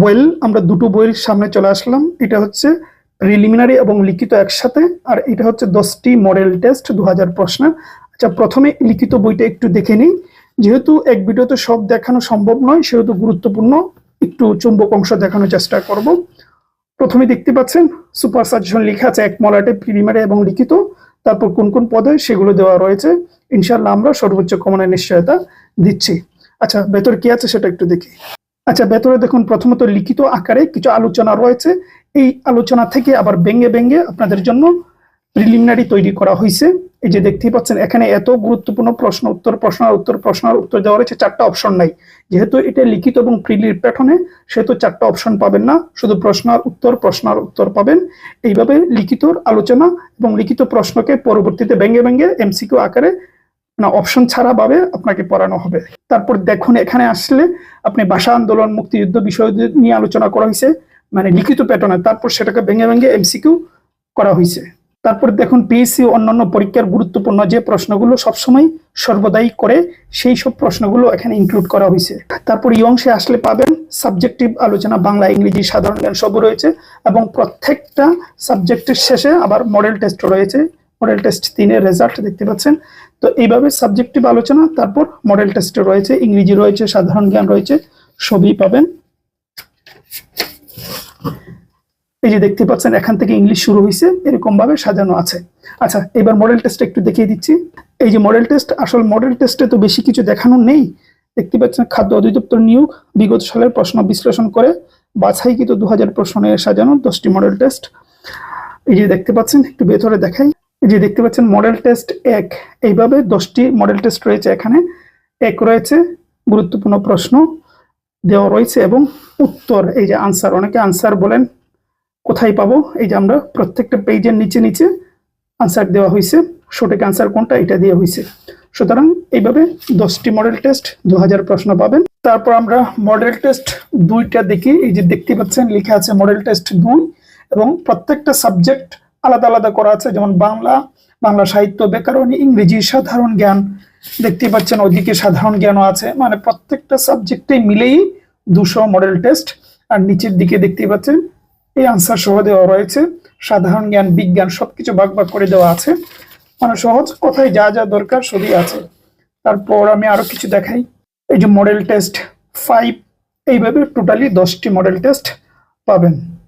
Well আমরা দুটো বইয়ের সামনে চলে আসলাম। এটা হচ্ছে প্রিলিমিনারি এবং লিখিত একসাথে, আর এটা হচ্ছে দশটি মডেল টেস্ট দু হাজার প্রশ্নের আচ্ছা প্রথমে লিখিত বইটা একটু দেখে নিই। যেহেতু এক ভিডিওতে সব দেখানো সম্ভব নয়, সেহেতু গুরুত্বপূর্ণ, একটু চুম্বক অংশ দেখানোর চেষ্টা করব। প্রথমে দেখতে পাচ্ছেন সুপার সাজেশন লেখা আছে এক মলাটে প্রিলিমিনারি এবং লিখিত। তারপর কোন কোন পদে সেগুলো দেওয়া রয়েছে ইনশাল্লাহ আমরা সর্বোচ্চ কমনের নিশ্চয়তা দিচ্ছি। আচ্ছা ভেতর কি আছে সেটা একটু দেখি। আচ্ছা ভেতরে দেখুন, প্রথমত লিখিত আকারে কিছু আলোচনা রয়েছে। এই আলোচনা থেকে আবার ব্যঙ্গে ব্যঙ্গে আপনাদের জন্য প্রিলিমিনারি তৈরি করা হয়েছে এই যে দেখতেই পাচ্ছেন, এখানে এত গুরুত্বপূর্ণ প্রশ্ন, উত্তর প্রশ্ন উত্তর প্রশ্ন উত্তর দেওয়া রয়েছে চারটা অপশন নাই। যেহেতু এটা লিখিত এবং প্রিলির প্যাঠনে সেহেতু চারটা অপশন পাবেন না। শুধু প্রশ্ন আর উত্তর, প্রশ্ন আর উত্তর পাবেন। এইভাবে লিখিতর আলোচনা এবং লিখিত প্রশ্নকে পরবর্তীতে ব্যঙ্গে ব্যঙ্গে এমসিকিউ আকারে না অপশন ছাড়া ভাবে আপনাকে পড়ানো হবে। তারপর দেখুন, এখানে আসলে আপনি ভাষা আন্দোলন, মুক্তিযুদ্ধ বিষয় নিয়ে আলোচনা করা হয়েছে মানে লিখিত প্যাটার্নে তারপর সেটাকে ভেঙে ভেঙে এমসিকিউ করা হয়েছে। তারপর দেখুন পিএসসি অন্যান্য পরীক্ষার গুরুত্বপূর্ণ যে প্রশ্নগুলো সবসময় সর্বদাই করে, সেই সব প্রশ্নগুলো এখানে ইনক্লুড করা হয়েছে। তারপর এই অংশে আসলে পাবেন সাবজেক্টিভ আলোচনা, বাংলা, ইংরেজি, সাধারণ জ্ঞান সব রয়েছে এবং প্রত্যেকটা সাবজেক্টের শেষে আবার মডেল টেস্ট রয়েছে। মডেল টেস্ট তিনের রেজাল্ট দেখতে পাচ্ছেন। তো এইভাবে সাবজেক্টিভ আলোচনা, তারপর মডেল টেস্টে রয়েছে, ইংরেজি রয়েছে, সাধারণ জ্ঞান রয়েছে, সবই পাবেন। এই যে দেখতে পাচ্ছেন, এখান থেকে ইংলিশ শুরু হয়েছে এরকম ভাবে সাজানো আছে। আচ্ছা এবার মডেল টেস্ট একটু দেখিয়ে দিচ্ছি। এই যে মডেল টেস্ট, আসল মডেল টেস্টে তো বেশি কিছু দেখানো নেই। দেখতে পাচ্ছেন, খাদ্য অধিদপ্তর নিয়োগ বিগত সালের প্রশ্ন বিশ্লেষণ করে, বাছাইকৃত দু হাজার প্রশ্ন সাজানো দশটি মডেল টেস্ট। এই যে দেখতে পাচ্ছেন, একটু ভেতরে দেখাই। যে দেখতে পাচ্ছেন মডেল টেস্ট এক। এইভাবে দশটি মডেল টেস্ট রয়েছে এখানে। এক রয়েছে, গুরুত্বপূর্ণ প্রশ্ন দেওয়া রয়েছে এবং উত্তর, এই যে আনসার অনেকে আনসার বলেন, কোথায় পাবো? এই যে আমরা প্রত্যেকটা পেজের নিচে নিচে আনসার দেওয়া হয়েছে। সঠিক আনসার কোনটা? এটা দেওয়া হয়েছে। সুতরাং এইভাবে দশটি মডেল টেস্ট দু হাজার প্রশ্ন পাবেন। তারপর আমরা মডেল টেস্ট দুইটা দেখি। এই যে দেখতে পাচ্ছেন, লেখা আছে মডেল টেস্ট দুই এবং প্রত্যেকটা সাবজেক্ট আলাদা আলাদা করা আছে, যেমন বাংলা বাংলা সাহিত্য, ব্যাকরণ, ইংরেজি, সাধারণ জ্ঞান। দেখতে পাচ্ছেন ওইদিকে সাধারণ জ্ঞানও আছে মানে প্রত্যেকটা সাবজেক্টে মিলেই দুশো মডেল টেস্ট আর নিচের দিকে দেখতে পাচ্ছেন, এই আনসার সহ দেওয়া রয়েছে। সাধারণ জ্ঞান, বিজ্ঞান সবকিছু ভাগ ভাগ করে দেওয়া আছে। মানে সহজ কথায় যা যা দরকার সবই আছে। তারপর আমি আরও কিছু দেখাই। এই যে মডেল টেস্ট ফাইভ এইভাবে টোটালি দশটি মডেল টেস্ট পাবেন।